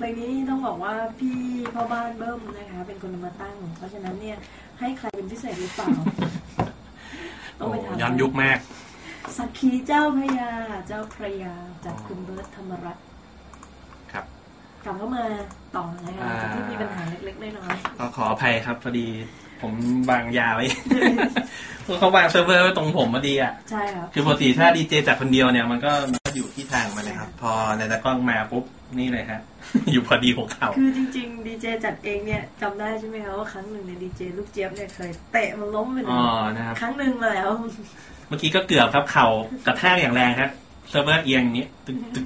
เพลงนี้ต้องบอกว่าพี่พ่อบ้านเบิ้มนะคะ เป็นคนนำมาตั้ง เพราะฉะนั้นเนี่ยให้ใครเป็นพิเศษหรือเปล่า ต้อโอ้งไปถามย้อนยุคมาก สักขีเจ้าพระยา เจ้าพระยาจากคุณเบิร์ตธรรมรัตน์ครับ กลับเข้ามาต่อนะคะอ่าจากที่มีปัญหาเล็กๆน้อยก็ขออภัยครับพอดีผมวางยาไว้เขาวางเซิร์ฟเวอร์ไว้ตรงผมพอดีอะๆใช่ครับ คือปกติถ้าดีเจจัดคนเดียวเนี่ยมันก็ อยู่ที่ทางมันนะครับ พอในตะกล้องมาปุ๊บนี่เลยฮะ อยู่พอดีหัวเข่าคือจริงๆดีเจจัดเองเนี่ยจำได้ใช่ไหมคะว่าครั้งหนึ่งในยดีเจลูกเจี๊ยบเนี่ยเคยเตะมันล้มไปหนึ่อ๋งอนะครับครั้งหนึ่งมาแล้ว เมื่อกี้ก็เกือบครับเข่ากระแทกอย่างแรงครับเซิร์ฟเวอร์เอียงอย่างนี้ตึกตึก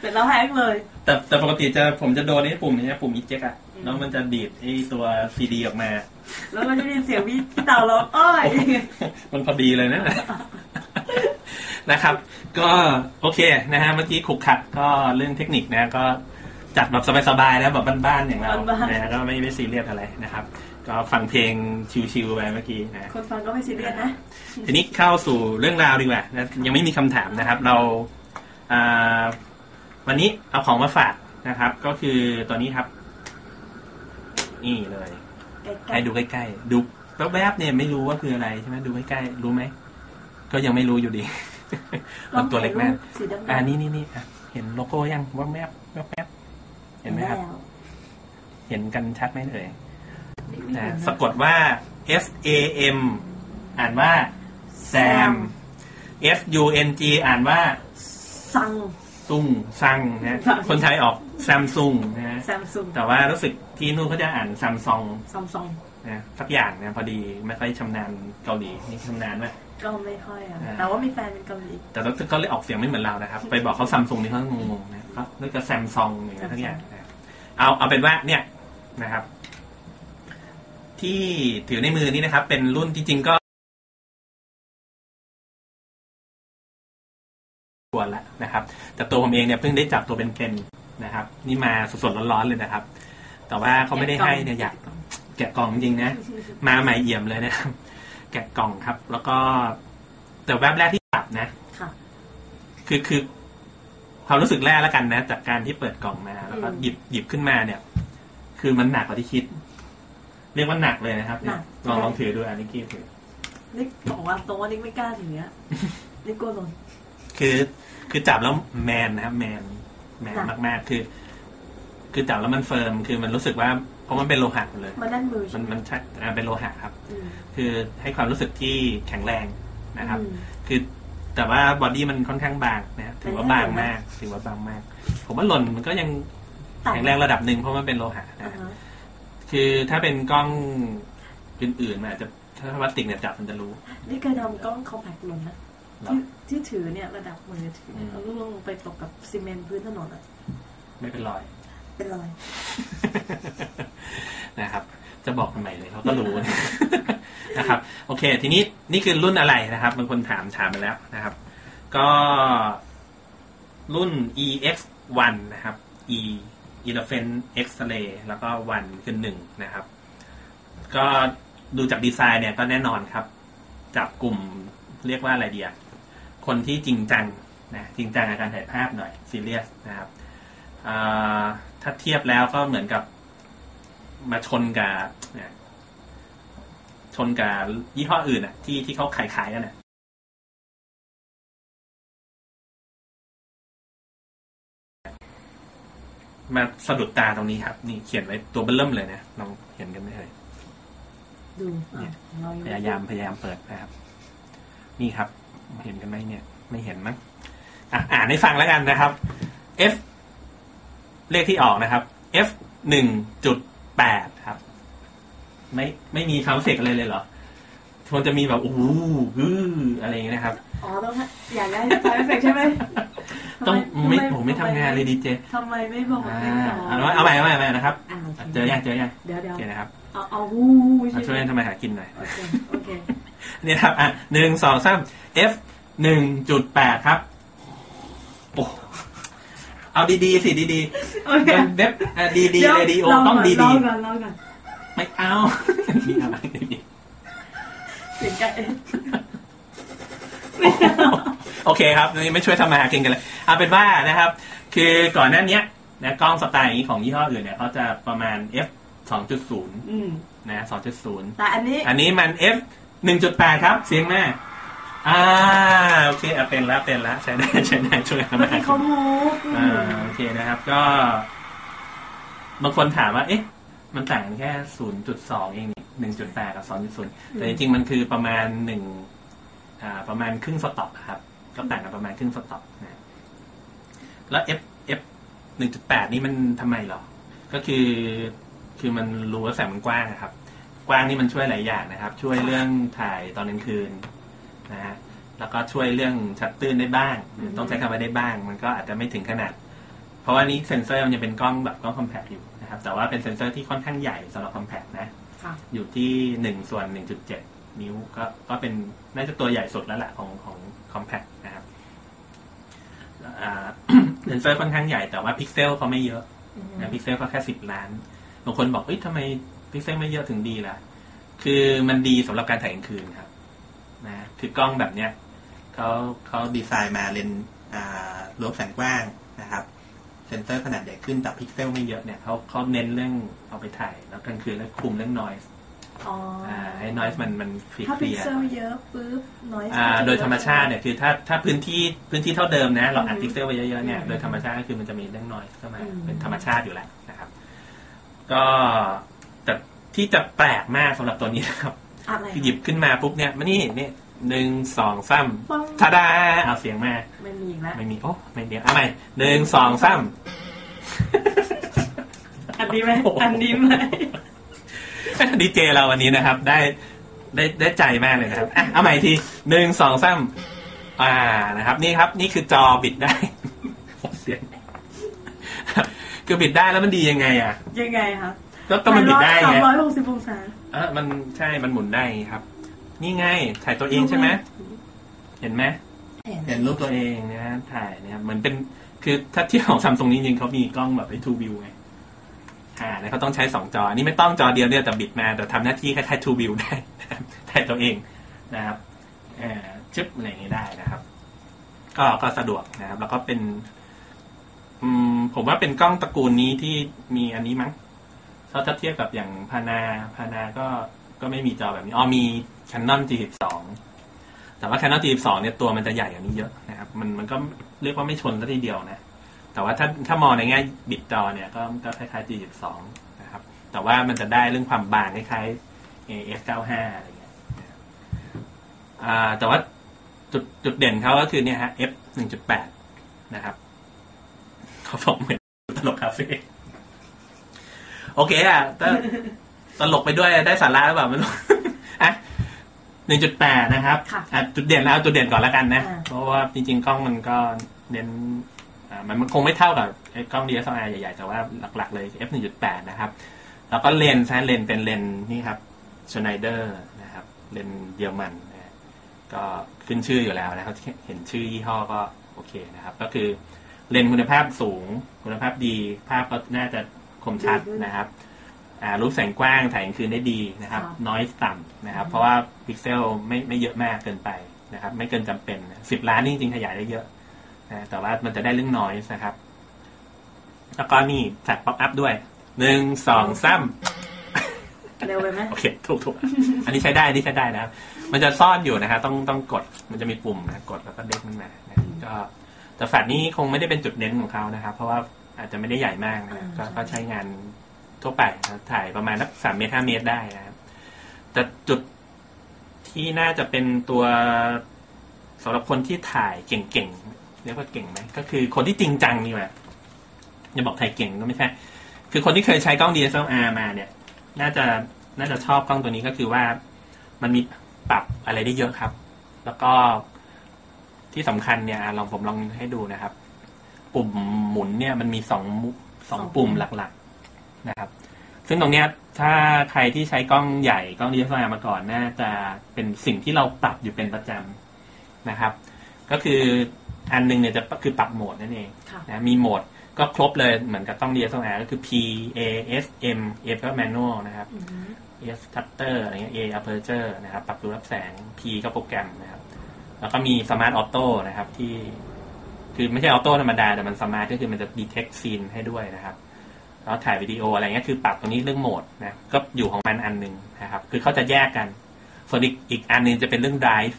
เสร็จแล้วแฮกเลย แต่แต่ปกติจะผมจะโดนไอ้ปุ่มนี้นะปุ่มอีเจ็กอะอืมแล้วมันจะดีดไอ้ตัวซีดีออกมา แล้วก็จะได้ยินเสียงพี่พี่เต่าร้องอ้อยมันพอดีเลยนะ นะครับ ก็โอเคนะฮะเมื่อกี้ขุกขัดก็เรื่องเทคนิคนะก็จัดแบบสบายๆแล้วแบบบ้านๆอย่างเราบ้านๆนะฮะก็ไม่ไม่ซีเรียสอะไรนะครับ ก็ฟังเพลงชิวๆไปเมื่อกี้นะคนฟังก็ไม่ซีเรียสนะทีนี้เข้าสู่เรื่องราวดีกว่านะยังไม่มีคำถามนะครับ เราอ่าวันนี้เอาของมาฝากนะครับ ก็คือตัวนี้ครับ นี่เลยใกล้ให้ดูใกล้ๆดูแวบๆเนี่ยไม่รู้ว่าคืออะไรใช่ไหมดูใกล้ๆรู้ไหมก็ยังไม่รู้อยู่ดีๆ มันตัวเล็กมากสีดำๆอ่านี่นี่นี่อะเห็นโลโก้ยังว่าแวบแวบๆเห็นไหมครับแล้วเห็นกันชัดไหมเอ่ยนี่ไม่นะเห็นนะสะกดว่า S A M อ่านว่า Sam S U N G อ่านว่าซังซุงซังนะซังคนไทยออกซัมซุงนะฮะแซมซุงแต่ว่ารู้สึกที่นู่นเขาจะอ่านซัมซองซัมซุงนะสักอย่างนะพอดีไม่ค่อยชำนาญเกาหลีนี่ชำนาญไหม ก็ไม่ค่อยอะอ่าแต่ว่ามีแฟนเป็นเกาหลีแต่เขาเลยออกเสียงไม่เหมือนเรานะครับ ไปบอกเขาซัมซุงนี่เขางงๆนะเขาเรียกว่าแซมซองอย่างเงี้ยทั้งอย่างนะเอาเอาเป็นว่าเนี่ยนะครับ ที่ถือในมือนี่นะครับ เป็นรุ่นที่จริงก็ควรละนะครับ แต่ตัวผมเองเนี่ยเพิ่งได้จับตัวเป็นๆนะครับ นี่มาสดๆร้อนๆเลยนะครับ แต่ว่าเขาไม่ได้ให้เนี่ยอยากแกะกล่องจริงๆนะมาใหม่เอี่ยมเลยนะครับแกะกล่องครับ แล้วก็แต่แวบแรกที่จับนะค่ะ คือคือความรู้สึกแรกแล้วกันนะ จากการที่เปิดกล่องมา แล้วก็อืมหยิบหยิบขึ้นมาเนี่ย คือมันหนักกว่าที่คิด เรียกว่าหนักเลยนะครับหนัก ลองลองถือดูอันนี้กี้ถือ นี่บอกว่าตรงว่านี่ไม่กล้าถืออะนี่กลัวหล่น คือคือจับแล้วแมนนะครับแมนแมนหนัก มากๆ คือ คือจับแล้วมันเฟิร์มคือมันรู้สึกว่าเพราะมันเป็นโลหะหมดเลย มันแน่นมือมัใช่นไหมมันใช่อ่าเป็นโลหะครับอืมคือให้ความรู้สึกที่แข็งแรงนะครับอืมคือแต่ว่าบอดี้มันค่อนข้างบางนะถือว่าบางมากถือว่าบางมาก ผมว่าหล่นมันก็ยังต่างแข็งแรงระดับหนึ่งเพราะมันเป็นโลหะอ่านะฮะคือถ้าเป็นกล้องอื่นๆมันอาจจะถ้าพลาสติกเนี่ยจับมันจะรู้นี่เคยทำกล้องคอมแพคหล่นนะหรอที่ที่ถือเนี่ยระดับมือถือเนี่ยอืมแล้วล่วงลงไปตกกับซีเมนต์พื้นถนนอะไม่เป็นรอย เป็นรอย นะครับ จะบอกทำไมเลยเขาก็รู้นะครับ โอเค ทีนี้นี่คือรุ่นอะไรนะครับบางคนถามถามมาแล้วนะครับ ก็รุ่น EX 1 นะครับ E Elephant X-ray แล้วก็1คือหนึ่งนะครับ ก็ดูจากดีไซน์เนี่ยก็แน่นอนครับ จับกลุ่มเรียกว่าอะไรเดียคนที่จริงจังนะจริงจังในการถ่ายภาพหน่อยซีเรียสนะครับ ถ้าเทียบแล้วก็เหมือนกับมาชนกับเนี่ยชนกับยี่ห้ออื่นอะ ที่ที่เขาขายขายกันอะมาสะดุดตาตรงนี้ครับ นี่เขียนไว้ตัวเบิ่มเลยนะลองเห็นกันไหมเอ่ยดูอะเรางพยายามพยายามเปิดนะครับ นี่ครับ เห็นกันไหมเนี่ย ไม่เห็นมั้งอะอ่านให้ฟังแล้วกันนะครับ F เลขที่ออกนะครับ F หนึ่งจุดแปดครับ ไม่ไม่มีคำเสกอะไรเลยเหรอมันจะมีแบบโอ้โหฮืออะไรอย่างเงี้ยนะครับ อ๋อต้องให้อยากได้ใช้เอฟเฟกต์ใช่ไหมต้องทำไม่ผมไม่ทำงานเลยดีเจทำไมไม่บอกอ่าเป็นหรอเอาเอาใหม่เอาใหม่เอาใหม่นะครับอ่าโคเจอยังเจอยังเดี๋ยวเดี๋ยวโอเคนะครับเอาเอาวู้มาช่วยไหมทำไมหากินหน่อยโอเคโอเคนี่นะครับอะหนึ่งสองสาม F หนึ่งจุดแปดครับโอ้ เอาดีๆสิดีโอๆเคเป็นเว็บอะดีๆเรดิโอต้องดีรอก่อนรอก่อนๆไม่เอานี่อะไรดีเสียงไก่ๆโอเคครับนี่ไม่ช่วยทำมาหากินกันเลยเอาเป็นว่านะครับ คือก่อนหน้าเนี้ยนะกล้องสไตล์อย่างนี้ของยี่ห้ออื่นเนี่ยเขาจะประมาณ f 2.0 อืมนะ 2.0 แต่อันนี้ อันนี้มัน f 1.8 ครับ เสียงแม่ อ่าโอเคอะเป็นแล้วเป็นแล้วใช้ได้ใช้ได้ช่วยกันเมื่อมากี้เขามูฟอือ่ามโอเคนะครับ ก็ บางคนถามว่า เอ๊ะ มันต่างกันแค่0.2เองนี่1.8กับ2.0แต่จริงๆมันคือประมาณหนึ่งอ่า ประมาณครึ่งสต็อปครับ ก็ต่างกันประมาณครึ่งสต็อปนะแล้ว f f 1.8นี่มันทำไมเหรอ ก็คือคือมันรู้ว่าแสงมันกว้างนะครับ กว้างนี่มันช่วยหลายอย่างนะครับ ช่วยเรื่องถ่ายตอนกลางคืน นะฮะแล้วก็ช่วยเรื่องชัดตื้นได้บ้างหรือต้องใช้คำว่าได้บ้าง มันก็อาจจะไม่ถึงขนาด เพราะว่านี้เซนเซอร์มันยังเป็นกล้องแบบกล้องคอมแพคอยู่นะครับ แต่ว่าเป็นเซนเซอร์ที่ค่อนข้างใหญ่สำหรับคอมแพคนะค่ะอยู่ที่หนึ่งส่วนหนึ่งจุดเจ็ดนิ้วก็ก็เป็นน่าจะตัวใหญ่สุดแล้วแหละของของคอมแพคนะครับอ่าเซนเซอร์ค่อนข้างใหญ่แต่ว่าพิกเซลเขาไม่เยอะอืมนะพิกเซลก็แค่สิบล้านบางคนบอกเอ้ยทำไมพิกเซลไม่เยอะถึงดีล่ะ คือมันดีสำหรับการถ่ายกลางคืนครับ นะคือกล้องแบบเนี้ยเขาเขาดีไซน์มาเลนส์อ่ารวมแสงกว้างนะครับเซนเซอร์ขนาดใหญ่ขึ้นแต่พิกเซลไม่เยอะเนี่ยเขาเขาเน้นเรื่องเอาไปถ่าย แล้วกลางคืนแล้วคุมเรื่อง noise อ๋อออ่าให้ noise มันมันเคลียถ้าพิกร์เซลเยอะปุ๊บน้อยอ่าโดยธรรมชาติเนี่ยคือถ้าถ้าพื้นที่พื้นที่เท่าเดิมนะเราอัดอืมพิกเซลไปเยอะๆเนี่ยอืมโดยธรรมชาติก็คือมันจะมีเรื่อง noise เข้ามาอืมเป็นธรรมชาติอยู่แล้วนะครับ ก็แต่ที่จะแปลกมากสำหรับตัวนี้นะครับ อะไรคือหยิบขึ้นมาปุ๊บเนี่ยมานี่นี่หนึ่งสองสามป้องทาดาเอาเสียงมา ไม่มีอีกแล้วไม่มีโอ้ไม่เดียวเอาใหม่หนึ่งสองสามอันนี้ไหมอันนี้ไหมดีเจเราวันนี้นะครับ ได้ได้ได้ใจมากเลยนะครับอะเอาใหม่อีกทีหนึ่งสองสามอ่านะครับ นี่ครับ นี่คือจอบิดได้เสียงคือบิดได้แล้วมันดียังไงอะ ยังไงคะก็ก็มันบิดได้สาไงมร้อยหกสิบองศาเออมันใช่มันหมุนได้ครับ นี่ไงถ่ายตัวเองใช่ไหมเห็นไหมเห็นรูปตัวเองนะถ่ายเนี่ยเหมือนเป็นคือถ้าเที่ยวของซัมซุงจริงๆเขามีกล้องแบบไอ้ทูวิวไงอ่าเนี่ยเขาต้องใช้สองจออันนี้ไม่ต้องจอเดียวเนี่ยแต่บิดมาแต่ทำหน้าที่คล้ายๆทูวิวได้นะครับถ่ายตัวเองนะครับเอ่อชึบอะไรอย่างนี้ได้นะครับ ก็ก็สะดวกนะครับ แล้วก็เป็น อืมผมว่าเป็นกล้องตระกูลนี้ที่มีอันนี้มั้ง ถ้าถ้าเทียบกับอย่างพานาพานาก็ก็ไม่มีจอแบบนี้อ๋อมี Canon G12 แต่ว่า Canon G12 เนี่ยตัวมันจะใหญ่กว่านี้เยอะนะครับ มันมันก็เรียกว่าไม่ชนซะทีเดียวนะ แต่ว่าถ้าถ้ามองในแง่บิดจอเนี่ยก็ก็คล้ายๆ G12 นะครับ แต่ว่ามันจะได้เรื่องความบางคล้ายๆ AF95 อะไรเงี้ยอ่าแต่ว่าจุดจุดเด่นเขาก็คือเนี่ยฮะ f 1.8 นะครับเขาบอกเหมือนตลกคาเฟ่ โอเคอะถ้าตลกไปด้วยได้สาระหรือเปล่าไม่รู้อะหนึ่งจุดแปดนะครับค่ะ อะจุดเด่นแล้วเอาจุดเด่นก่อนแล้วกันนะ อ่า เพราะว่าจริง ๆ กล้องมันก็เน้นอ่ามันมันคงไม่เท่ากับไอ้กล้อง DSLR ใหญ่ๆ แต่ว่าหลักๆ เลย f 1.8 นะครับ แล้วก็เลนส์นะเลนส์เป็นเลนส์นี่ครับชไนเดอร์นะครับ เลนส์เยอรมันนะฮะก็ขึ้นชื่ออยู่แล้วนะครับเห็นชื่อยี่ห้อก็โอเคนะครับ ก็คือเลนส์คุณภาพสูง คุณภาพดีภาพก็น่าจะ คมชัดนะครับอ่ารูปแสงกว้างถ่ายกลางคืนได้ดีนะครับครับ น้อยต่ำนะครับ เพราะว่าพิกเซลไม่ไม่เยอะมากเกินไปนะครับ ไม่เกินจำเป็นสิบล้านนี่จริงๆขยายได้เยอะนะแต่ว่ามันจะได้เรื่องน้อยนะครับ แล้วก็นี่แท็กป๊อปอัพด้วยหนึ่งสองสามเร็วไปไหมโอเคถูกถูกอันนี้ใช้ได้อันนี่ใช้ได้นะครับ มันจะซ่อนอยู่นะครับต้องต้องกดมันจะมีปุ่มนะกดแล้วก็เด้งขึ้นมานะก็แต่แฟลชนี่คงไม่ได้เป็นจุดเน้นของเขานะครับ เพราะว่า อาจจะไม่ได้ใหญ่มากนะก็ก็ใช้งานทั่วไปนะครับถ่ายประมาณสักสามเมตรห้าเมตรได้นะครับ แต่จุดที่น่าจะเป็นตัวสำหรับคนที่ถ่ายเก่งๆเรียกว่าเก่งไหมก็คือคนที่จริงจังนี่แหละอย่าบอกถ่ายเก่งก็ไม่ใช่คือคนที่เคยใช้กล้อง DSLR มาเนี่ย น่าจะน่าจะชอบกล้องตัวนี้ก็คือว่ามันมีปรับอะไรได้เยอะครับ แล้วก็ที่สำคัญเนี่ยอะลองผมลองให้ดูนะครับ ปุ่มหมุนเนี่ยมันมีสองมุสองปุ่มหลักๆนะครับ ซึ่งตรงเนี้ยถ้าใครที่ใช้กล้องใหญ่กล้อง DSLR มาก่อนน่าจะเป็นสิ่งที่เราปรับอยู่เป็นประจำนะครับ ก็คืออันหนึงเนี่ยจะคือปรับโหมดนั่นเองค่ะนะมีโหมดก็ครบเลยเหมือนกับต้อง DSLR ก็คือ P A S M A ก็ manual นะครับอือฮึ S shutter อะไรเงี้ย A aperture นะครับ ปรับดูรับแสง P ก็โปรแกรมนะครับ แล้วก็มี smart auto นะครับที่ คือไม่ใช่ออโต้ธรรมดาแต่มันสมาร์ทก็คือมันจะ detect scene ให้ด้วยนะครับแล้วถ่ายวิดีโออะไรเงี้ยคือปรับตรงนี้เรื่องโหมดนะก็อยู่ของมันอันหนึ่งนะครับ คือเขาจะแยกกัน ส่วนอีกอีกอันหนึงจะเป็นเรื่อง drive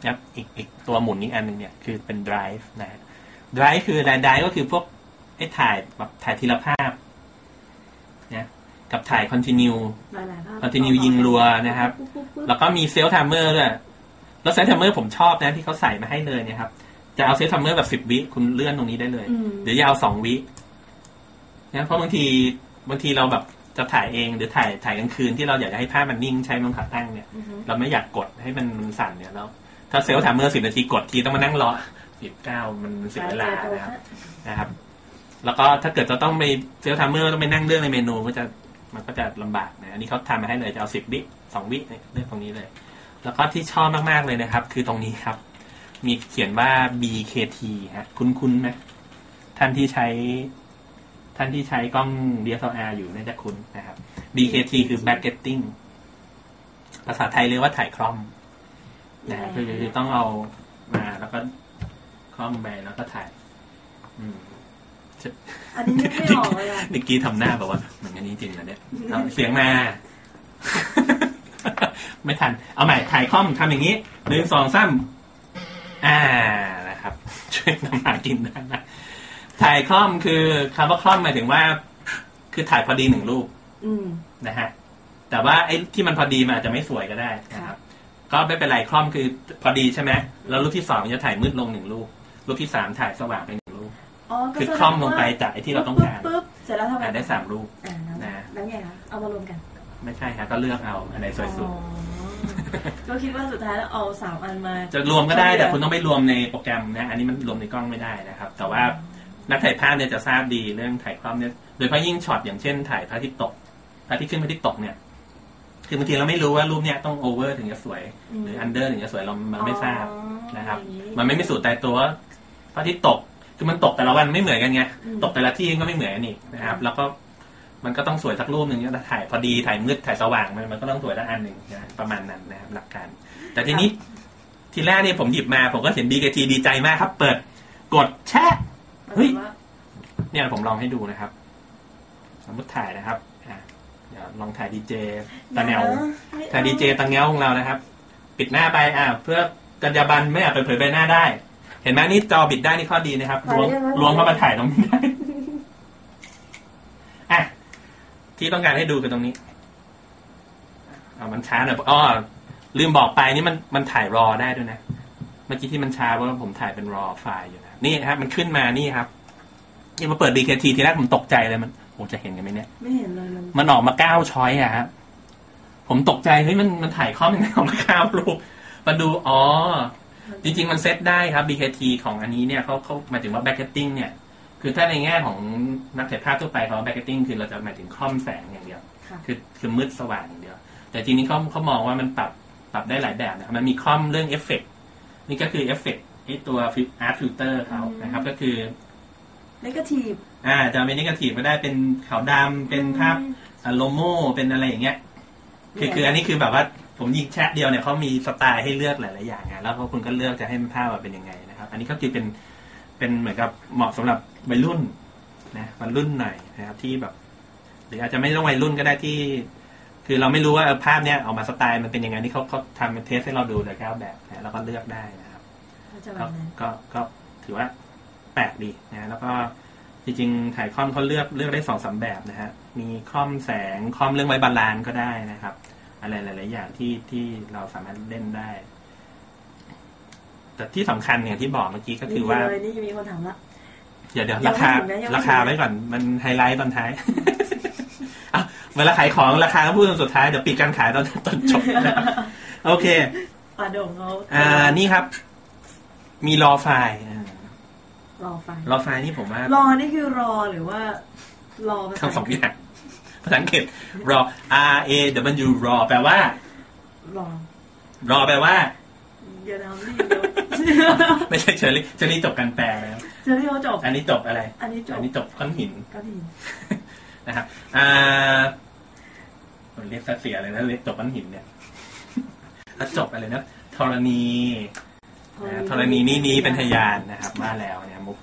นะครับอีกอีกตัวหมุนอีกอันหนึ่งเนี่ยคือเป็น drive นะ drive คืออะไร drive ก็คือพวกไอ้ถ่ายแบบถ่ายทีละภาพนะกับถ่าย continue หลายๆภาพ continue ยิงรัวนะครับปุ๊บปุ๊บปุ๊บแล้วก็มีเซลล์ทัมเมอร์ด้วยแล้วเซลล์ทัมเมอร์ผมชอบนะที่เขาใส่มาให้เลยเนี่ยครับ จะเอาเซลล์ทัมเมอร์แบบสิบ10วิคุณเลื่อนตรงนี้ได้เลยอืมเดี๋ยวจะเอาสองวินะเพราะบางทีบางทีเราแบบจะถ่ายเองหรือถ่ายถ่ายกลางคืนที่เราอยากจะให้ภาพมันนิ่งใช้มันขาตั้งเนี่ยอือฮึเราไม่อยากกดให้มันมันสั่นเนี่ยแล้วถ้าเซลล์ทัมเมอร์สิบนาทีกดทีต้องมานั่งรอสิบเก้ามันเสียเวลานะครับนะครับ แล้วก็ถ้าเกิดจะต้องไปเซลล์ทัมเมอร์ต้องไปนั่งเลือกในเมนูก็จะมันก็จะลำบากนะอันนี้เขาทำมาให้เลยจะเอาสิบวิสองวิเนี่ยเลือกตรงนี้เลย แล้วก็ที่ชอบมากๆเลยนะครับ คือตรงนี้ครับ มีเขียนว่า BKT ฮะคุ้นคุ้นๆไหมท่านที่ใช้ ท่านที่ใช้กล้อง DSLR อยู่น่าจะคุ้นนะครับ BKT คือ Backgetting ภาษาไทยเรียกว่าถ่ายคล่อมนะฮะคือคือต้องเอามาแล้วก็คล่อมไปแล้วก็ถ่าย อืมอันนี้นึกไม่ออกเลยอะนิกกี้ทำหน้าแบบว่าเหมือนกันนี้จริงเหรอเนี่ยเอาเสียงมา ไม่ทัน เอาใหม่ถ่ายคล่อมทำอย่างนี้หนึ่งสองสาม อ่านะครับ ช่วยทำหากินได้นะถ่ายคล่อมคือคำว่าคล่อมหมายถึงว่า คือถ่ายพอดีหนึ่งรูปอืมนะฮะแต่ว่าไอ้ที่มันพอดีมันอาจจะไม่สวยก็ได้นะครับ ก็ไม่เป็นไรคล่อมคือพอดีใช่ไหมแล้วรูปที่สองมันจะถ่ายมืดลงหนึ่งรูปรูปที่สามถ่ายสว่างไปหนึ่งรูปอ๋อก็คือแสดคล่อมลงไปจากไอ้ที่เราต้องการปุ๊บปุ๊บเสร็จแล้วทำไงอ่าได้สามรูปอ่าแล้วนะแล้วไงคะเอามารวมกัน ไม่ใช่ครับก็เลือกเอาอันไหนสวยสุดอ๋อ ก็คิดว่าสุดท้ายแล้วเอาสามอันมา จะรวมก็ได้แต่คุณต้องไม่รวมในโปรแกรมนะ อันนี้มันรวมในกล้องไม่ได้นะครับ แต่ว่านักถ่ายภาพเนี่ยจะทราบดีเรื่องถ่ายคล่อมเนี่ย โดยเฉพาะยิ่งช็อตอย่างเช่น ถ่ายพระอาทิตย์ตกพระอาทิตย์ขึ้นพระอาทิตย์ตกเนี่ย คือบางทีเราไม่รู้ว่ารูปเนี่ยต้องโอเวอร์ถึงจะสวย หรืออันเดอร์ถึงจะสวยเรามันไม่ทราบอ๋อนะครับอย่างนี้มันไม่มีสูตรตายตัวว่าพระอาทิตย์ตก คือมันตกแต่ละวันไม่เหมือนกันไงอืมตกแต่ละที่ก็ไม่เหมือนกันอีกนะครับ แล้วก็ มันก็ต้องสวยสักรูปหนึ่งถ้าถ่ายพอดีถ่ายมืดถ่ายสว่างมันมันก็ต้องสวยสักอันหนึ่งนะประมาณนั้นนะครับหลักการ แต่ทีนี้ทีแรกเนี่ยผมหยิบมา ผมก็เห็น BKT ดีใจมากครับ เปิดกดแชะเฮ้ยว่าเนี่ยผมลองให้ดูนะครับ สมมติถ่ายนะครับอะเดี๋ยวลองถ่ายดีเจตาแนวไม่เอาถ่ายดีเจตังเงาของเรานะครับ ปิดหน้าไปอ่าเพื่อกัญญาบันไม่อยากเปิดเผยใบหน้าได้ เห็นไหมนี่จอบิดได้นี่ข้อดีนะครับล้วงล้วงเข้ามาถ่ายตรงนี้ได้อะ ที่ต้องการให้ดูคือตรงนี้เอามันช้าหน่อยอ๋อลืมบอกไปนี่มันมันถ่ายรอได้ด้วยนะ เมื่อกี้ที่มันช้าเพราะว่าผมถ่ายเป็นรอไฟล์อยู่นะ นี่ครับ มันขึ้นมานี่ครับนี่มาเปิด BKT ทีแรกผมตกใจเลยมันโอ้จะเห็นกันไหมเนี่ย ไม่เห็นเลยมันมันออกมาเก้าช้อยอะครับ ผมตกใจเฮ้ยมันมันถ่ายข้อมยังไงออกมาเก้ารูปมาดู อ๋อ จริง ๆ มันเซตได้ครับ BKT ของอันนี้เนี่ยเขาเขาหมายถึงว่า backgetting เนี่ย คือถ้าในแง่ของนักถ่ายภาพทั่วไปเขา backgetting คือเราจะหมายถึงคล่อมแสงอย่างเดียวค่ะคือคือมืดสว่างอย่างเดียว แต่จริงนี้เขาเขามองว่ามันปรับปรับได้หลายแบบนะครับมันมีคล่อมเรื่องเอฟเฟกนี่ก็คือเอฟเฟกไอตัวอาร์ตฟิลเตอร์เขานะครับก็คือนกาทีฟอ่าจะเป็นนิเกทีฟก็ได้เป็นขาวดำเป็นภาพอะโลโมเป็นอะไรอย่างเงี้ยคือคืออันนี้คือแบบว่าผมยิงแชทเดียวเนี่ยเขามีสไตล์ให้เลือกหลาย ๆ อย่างไงแล้วก็คุณก็เลือกจะให้มันภาพว่าเป็นยังไงนะครับ อันนี้ก็คือเป็น เป็นเหมือนกับเหมาะสำหรับวัยรุ่นนะวัยรุ่นหน่อยนะครับที่แบบ หรืออาจจะไม่ต้องวัยรุ่นก็ได้ที่ คือเราไม่รู้ว่าเออภาพเนี้ยออกมาสไตล์มันเป็นยังไงที่เขาเขาทำเป็นเทสให้เราดูเลยแค่แบบนะแล้วก็เลือกได้นะครับก็จะแบก็บนั้นก็ก็ถือว่าแปลกดีนะแล้วก็จริงๆถ่ายคอมเขาเลือกเลือกได้สองสามแบบนะฮะมีคอมแสงคอมเรื่องไว้บาลานซ์ก็ได้นะครับ อะไรหลาย ๆ อย่างที่ที่เราสามารถเล่นได้ แต่ที่สำคัญอย่างที่บอกเมื่อกี้ก็คือว่านี่เลยนี่มีคนถามละเดี๋ยวเดี๋ยวยังราคาไม่ถึงนะยังไม่ถึงนะราคาไว้ก่อนมันไฮไลท์ตอนท้ายอะเวลาขายของราคาก็พูดตอนสุดท้ายเดี๋ยวปิดการขายตอนตอนจบนะครับโอเคปลาโด่งเขาอ่านี่ครับ มีรอไฟล์อ่ารอฟังรอไฟล์นี่ผมว่ารอนี่คือรอหรือว่ารอภาษาทั้งสองอย่างภาษาอังกฤษ raw r a w raw แปลว่ารอ raw แปลว่าเดี๋ยวทำนี่เดี๋ยว ไม่ใช่เชอรี่เชอรี่จบการแปลแล้วเจอที่เขาจบอันนี้จบอะไร อันนี้จบอันนี้จบก้อนหินก็ดีนะครับอ่าผมเรียกซะเสียเลยนะเรียกจบก้อนหินเนี่ยแล้วจบอะไรนะธรณีนะธรณีนี้นี้เป็นพยานนะครับ มาแล้วเนี่ยมุก